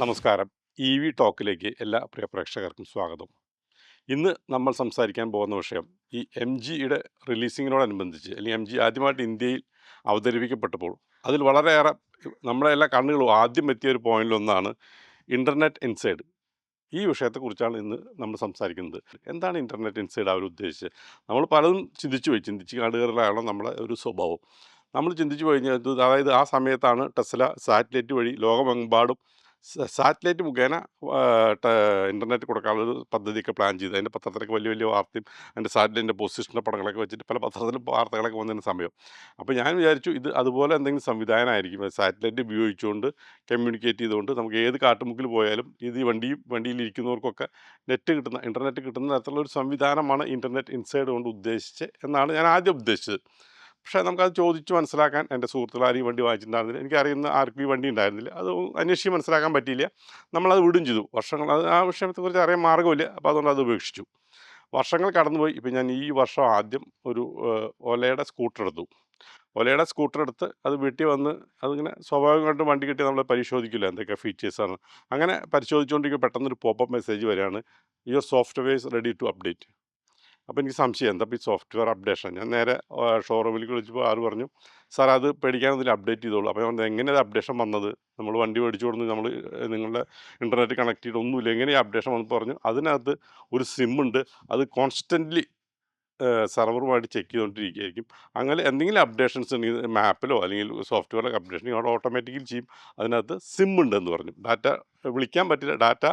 നമസ്കാരം. E V ടോക്കിലേക്ക് എല്ലാ പ്രിയ പ്രേക്ഷകർക്കും സ്വാഗതം. ഇന്ന് നമ്മൾ സംസാരിക്കാൻ പോകുന്ന വിഷയം ഈ എം ജിയുടെ റിലീസിങ്ങിനോടനുബന്ധിച്ച് അല്ലെങ്കിൽ എം ജി ആദ്യമായിട്ട് ഇന്ത്യയിൽ അവതരിപ്പിക്കപ്പെട്ടപ്പോൾ അതിൽ വളരെയേറെ നമ്മുടെ എല്ലാ കണ്ണുകളും ആദ്യം എത്തിയ ഒരു പോയിന്റിലൊന്നാണ് ഇന്റർനെറ്റ് ഇൻസൈഡ് ഈ വിഷയത്തെക്കുറിച്ചാണ് ഇന്ന് നമ്മൾ സംസാരിക്കുന്നത്. എന്താണ് ഇന്റർനെറ്റ് ഇൻസൈഡ് അവർ ഉദ്ദേശിച്ചത്? നമ്മൾ പലതും ചിന്തിച്ചു പോയി. ചിന്തിച്ച് കാണുകയാണ് നമ്മുടെ ഒരു സ്വഭാവം. നമ്മൾ ചിന്തിച്ചു കഴിഞ്ഞാൽ അതായത് ആ സമയത്താണ് ടെസ്ല സാറ്റലൈറ്റ് വഴി ലോകമെമ്പാടും സാറ്റലൈറ്റ് മുഖേന ഇന്റർനെറ്റ് കൊടുക്കാനുള്ള ഒരു പദ്ധതിയൊക്കെ പ്ലാൻ ചെയ്ത്. അതിന്റെ പത്രത്തിലൊക്കെ വലിയ വലിയ വാർത്തയും അതിന്റെ സാറ്റലൈറ്റിന്റെ പൊസിഷന്റെ പടങ്ങളൊക്കെ വെച്ചിട്ട് പല പത്രത്തിലും വാർത്തകളൊക്കെ വന്നതിന് സമയം. അപ്പോൾ ഞാൻ വിചാരിച്ചു ഇത് അതുപോലെ എന്തെങ്കിലും സംവിധാനമായിരിക്കും സാറ്റലൈറ്റ് ഉപയോഗിച്ചുകൊണ്ട് കമ്മ്യൂണിക്കേറ്റ് ചെയ്തുകൊണ്ട് നമുക്ക് ഏത് കാട്ടുമുക്കിൽ പോയാലും ഇത് വണ്ടിയും വണ്ടിയിലിരിക്കുന്നവർക്കൊക്കെ നെറ്റ് കിട്ടുന്ന ഇന്റർനെറ്റ് കിട്ടുന്ന തരത്തിലുള്ള ഒരു സംവിധാനമാണ് ഇന്റർനെറ്റ് ഇൻസൈഡ് കൊണ്ട് ഉദ്ദേശിച്ചത് എന്നാണ് ഞാൻ ആദ്യം ഉദ്ദേശിച്ചത്. പക്ഷേ നമുക്കത് ചോദിച്ച് മനസ്സിലാക്കാൻ എന്റെ സുഹൃത്തുക്കൾ ആരും വണ്ടി വാങ്ങിച്ചിട്ടുണ്ടായിരുന്നില്ല. എനിക്കറിയുന്ന ആർക്കും ഈ വണ്ടി ഉണ്ടായിരുന്നില്ല. അത് അന്വേഷിച്ച് മനസ്സിലാക്കാൻ പറ്റിയില്ല. നമ്മളത് വിടും ചെയ്തു. വർഷങ്ങൾ അത് ആ വിഷയത്തെക്കുറിച്ച് അറിയാൻ മാർഗമില്ല. അപ്പോൾ അതുകൊണ്ട് അത് ഉപേക്ഷിച്ചു. വർഷങ്ങൾ കടന്നുപോയി. ഇപ്പം ഞാൻ ഈ വർഷം ആദ്യം ഒരു ഒലയുടെ സ്കൂട്ടർ എടുത്തു. ഒലയുടെ സ്കൂട്ടർ എടുത്ത് അത് വീട്ടിൽ വന്ന് അതിങ്ങനെ സ്വാഭാവികമായിട്ട് വണ്ടി കിട്ടി നമ്മൾ പരിശോധിക്കില്ല എന്തൊക്കെ ഫീച്ചേഴ്സാണ്. അങ്ങനെ പരിശോധിച്ചുകൊണ്ടിരിക്കുമ്പോൾ പെട്ടെന്നൊരു പോപ്പ് മെസ്സേജ് വരികയാണ്. Your softwares ready to update. അപ്പോൾ എനിക്ക് സംശയം. എന്താ ഈ സോഫ്റ്റ്വെയർ അപ്ഡേഷൻ ഞാൻ നേരെ ഷോറൂമിലേക്ക് വിളിച്ചപ്പോൾ ആറ് പറഞ്ഞു സാർ അത് പേടിക്കാനൊന്നും അപ്ഡേറ്റ് ചെയ്തോളൂ. അപ്പോൾ ഞാൻ എങ്ങനെ അത് അപ്ഡേഷൻ വന്നത്? നമ്മൾ വണ്ടി മേടിച്ചു കൊടുത്ത് നമ്മൾ നിങ്ങളുടെ ഇന്റർനെറ്റ് കണക്ട് ചെയ്ത് ഒന്നുമില്ല. എങ്ങനെ അപ്ഡേഷൻ വന്നു പറഞ്ഞു. അതിനകത്ത് ഒരു സിം ഉണ്ട്. അത് കോൺസ്റ്റന്റ്ലി സെർവറുമായിട്ട് ചെക്ക് ചെയ്തുകൊണ്ടിരിക്കുകയായിരിക്കും അങ്ങനെ എന്തെങ്കിലും അപ്ഡേഷൻസ് ഉണ്ടെങ്കിൽ മാപ്പിലോ അല്ലെങ്കിൽ സോഫ്റ്റ്വെയറിലൊക്കെ അപ്ഡേഷൻ അവിടെ ഓട്ടോമാറ്റിക്കലി ചെയ്യും. അതിനകത്ത് സിം ഉണ്ടെന്ന് പറഞ്ഞു. ഡാറ്റ വിളിക്കാൻ പറ്റില്ല. ഡാറ്റ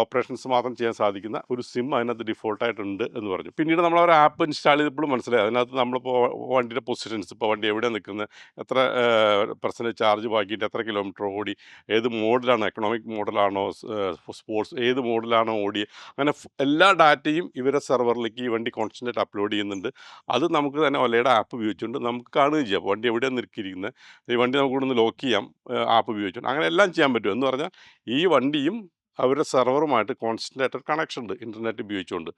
ഓപ്പറേഷൻസ് മാത്രം ചെയ്യാൻ സാധിക്കുന്ന ഒരു സിം അതിനകത്ത് ഡിഫോൾട്ടായിട്ടുണ്ട് എന്ന് പറഞ്ഞു. പിന്നീട് നമ്മൾ ഒരു ആപ്പ് ഇൻസ്റ്റാൾ ചെയ്തപ്പോഴും മനസ്സിലായി. അതിനകത്ത് നമ്മളിപ്പോൾ വണ്ടിയുടെ പൊസിഷൻസ് ഇപ്പോൾ വണ്ടി എവിടെ നിൽക്കുന്നത് എത്ര പെർസെന്റേജ് ചാർജ് ബാക്കിയിട്ട് എത്ര കിലോമീറ്റർ ഓടി ഏത് മോഡലാണ് എക്കണോമിക് മോഡലാണോ സ്പോർട്സ് ഏത് മോഡലാണോ ഓടി അങ്ങനെ എല്ലാ ഡാറ്റയും ഇവരെ സെർവറിലേക്ക് ഈ വണ്ടി കോൺസെൻട്രേറ്റ് അപ്ലോഡ് ചെയ്യുന്നുണ്ട്. അത് നമുക്ക് തന്നെ ഒലയുടെ ആപ്പ് ഉപയോഗിച്ചുകൊണ്ട് നമുക്ക് കാണുകയും ചെയ്യാം. വണ്ടി എവിടെയാണ് നിൽക്കിയിരിക്കുന്നത് ഈ വണ്ടി നമുക്ക് ഇവിടെ നിന്ന് ലോക്ക് ചെയ്യാം ആപ്പ് ഉപയോഗിച്ചുകൊണ്ട്. അങ്ങനെ എല്ലാം ചെയ്യാൻ പറ്റും. എന്ന് പറഞ്ഞാൽ ഈ വണ്ടിയും അവരുടെ സെർവറുമായിട്ട് കോൺസ്റ്റന്റ് ആയിട്ടൊരു കണക്ഷൻ ഉണ്ട് ഇന്റർനെറ്റ് ഉപയോഗിച്ചുകൊണ്ട്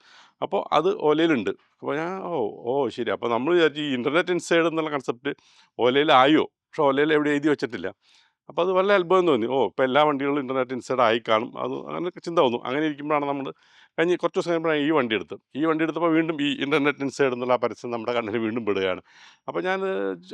അപ്പോൾ അത് ഓലയിലുണ്ട്. അപ്പോൾ ഞാൻ ഓ ഓ ശരി. അപ്പോൾ നമ്മൾ വിചാരിച്ചു ഈ ഇന്റർനെറ്റ് ഇൻസൈഡ് എന്നുള്ള കൺസെപ്റ്റ് ഓലയിലായോ? പക്ഷെ ഓലയിൽ എവിടെ എഴുതി വെച്ചിട്ടില്ല. അപ്പോൾ അത് വല്ല അത്ഭുതം തോന്നി. ഓ ഇപ്പോൾ എല്ലാ വണ്ടികളും ഇന്റർനെറ്റ് ഇൻസൈഡ് ആയി കാണും അത് അങ്ങനെയൊക്കെ ചിന്ത വന്നു. അങ്ങനെ ഇരിക്കുമ്പോഴാണ് നമ്മൾ കഴിഞ്ഞ് കുറച്ച് ദിവസം കഴിയുമ്പോഴാണ് ഈ വണ്ടി എടുത്ത് ഈ വണ്ടി എടുത്തപ്പോൾ വീണ്ടും ഈ ഇന്റർനെറ്റ് ഇൻസൈഡ് എന്നുള്ള പരസ്യം നമ്മുടെ കണ്ണിൽ വീണ്ടും പെടുകയാണ്. അപ്പോൾ ഞാൻ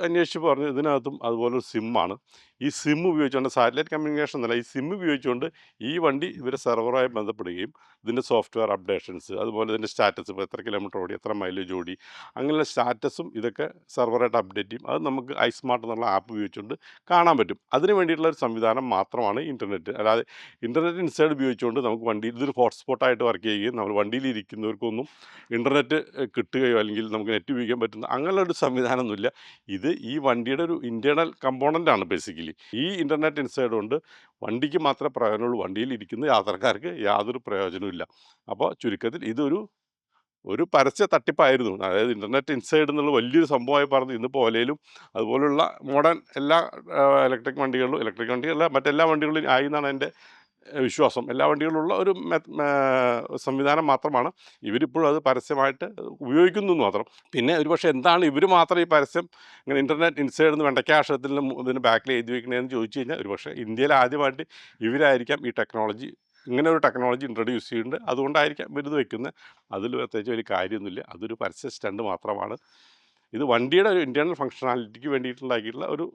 അന്വേഷിച്ച് പറഞ്ഞു ഇതിനകത്തും അതുപോലെ ഒരു സിമ്മാണ് ഈ സിം ഉപയോഗിച്ചുകൊണ്ട് സാറ്റലൈറ്റ് കമ്മ്യൂണിക്കേഷൻ എന്നല്ല ഈ സിം ഉപയോഗിച്ചുകൊണ്ട് ഈ വണ്ടി ഇവരെ സെർവറുമായി ബന്ധപ്പെടുകയും ഇതിന്റെ സോഫ്റ്റ്വെയർ അപ്ഡേഷൻസ് അതുപോലെ ഇതിന്റെ സ്റ്റാറ്റസ് ഇപ്പോൾ എത്ര കിലോമീറ്റർ ഓടി എത്ര മൈലേജ് ഓടി അങ്ങനെയുള്ള സ്റ്റാറ്റസും ഇതൊക്കെ സെർവറായിട്ട് അപ്ഡേറ്റ് ചെയ്യും. അത് നമുക്ക് ഐസ്മാർട്ട് സ്മാർട്ട് എന്നുള്ള ആപ്പ് ഉപയോഗിച്ചുകൊണ്ട് കാണാൻ പറ്റും. അതിന് വേണ്ടിയിട്ടുള്ള ഒരു സംവിധാനം മാത്രമാണ് ഇന്റർനെറ്റ് അല്ലാതെ ഇന്റർനെറ്റ് ഇൻസൈഡ് ഉപയോഗിച്ചുകൊണ്ട് നമുക്ക് വണ്ടി ഇതൊരു ഹോട്ട്സ്പോട്ടായിട്ട് വർക്ക് ചെയ്യുകയും നമ്മൾ വണ്ടിയിൽ ഇരിക്കുന്നവർക്കൊന്നും ഇന്റർനെറ്റ് കിട്ടുകയോ അല്ലെങ്കിൽ നമുക്ക് നെറ്റ് ഉപയോഗിക്കാൻ പറ്റുന്ന അങ്ങനെയുള്ള സംവിധാനമൊന്നുമില്ല. ഇത് ഈ വണ്ടിയുടെ ഒരു ഇന്റേർണൽ ആണ് ബേസിക്കലി. ഈ ഇന്റർനെറ്റ് ഇൻസൈഡ് കൊണ്ട് വണ്ടിക്ക് മാത്രമേ പ്രയോജനമുള്ളൂ. വണ്ടിയിൽ ഇരിക്കുന്ന യാത്രക്കാർക്ക് യാതൊരു പ്രയോജനവും അപ്പോൾ ചുരുക്കത്തിൽ ഇതൊരു ഒരു പരസ്യ തട്ടിപ്പായിരുന്നു. അതായത് ഇന്റർനെറ്റ് ഇൻസൈഡ് എന്നുള്ള വലിയൊരു സംഭവമായി പറഞ്ഞു ഇന്ന് പോലെയും അതുപോലുള്ള മോഡേൺ എല്ലാ ഇലക്ട്രിക് വണ്ടികളിലും ഇലക്ട്രിക് വണ്ടികളല്ല മറ്റെല്ലാ വണ്ടികളിലും ആയി എന്നാണ് എന്റെ വിശ്വാസം. എല്ലാ വണ്ടികളുള്ള ഒരു സംവിധാനം മാത്രമാണ്. ഇവരിപ്പോഴും അത് പരസ്യമായിട്ട് ഉപയോഗിക്കുന്നു മാത്രം. പിന്നെ ഒരുപക്ഷെ എന്താണ് ഇവർ മാത്രം ഈ പരസ്യം ഇങ്ങനെ ഇന്റർനെറ്റ് ഇൻസൈഡ് എന്ന് നിന്ന് ഇതിന് ബാക്കിൽ എഴുതി വയ്ക്കണേന്ന് ചോദിച്ചു കഴിഞ്ഞാൽ ഒരുപക്ഷെ ഇന്ത്യയിൽ ആദ്യമായിട്ട് ഇവരായിരിക്കാം ഈ ടെക്നോളജി ഇങ്ങനെ ഒരു ടെക്നോളജി ഇൻട്രൊഡ്യൂസ് ചെയ്യുന്നുണ്ട് അതുകൊണ്ടായിരിക്കാം ഇവരിത് വെക്കുന്നത്. അതിൽ പ്രത്യേകിച്ച് ഒരു കാര്യമൊന്നുമില്ല. അതൊരു പരസ്യ സ്റ്റണ്ട് മാത്രമാണ്. ഇത് വണ്ടിയുടെ ഒരു ഇന്റേർണൽ ഫങ്ഷണാലിറ്റിക്ക് വേണ്ടിയിട്ടുണ്ടാക്കിയിട്ടുള്ള ഒരു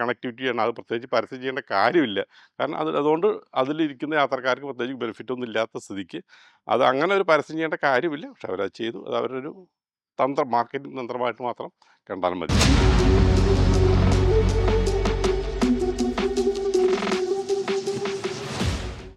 കണക്ടിവിറ്റിയാണ് അത് പ്രത്യേകിച്ച് പരസ്യം ചെയ്യേണ്ട കാര്യമില്ല. കാരണം അത് അതുകൊണ്ട് അതിലിരിക്കുന്ന യാത്രക്കാർക്ക് പ്രത്യേകിച്ച് ബെനിഫിറ്റ് ഒന്നും ഇല്ലാത്ത സ്ഥിതിക്ക് അത് അങ്ങനെ ഒരു പരസ്യം ചെയ്യേണ്ട കാര്യമില്ല. പക്ഷെ അവരത് ചെയ്തു. അത് അവരൊരു തന്ത്രം മാർക്കറ്റിംഗ് തന്ത്രമായിട്ട് മാത്രം കണ്ടാൽ മതി.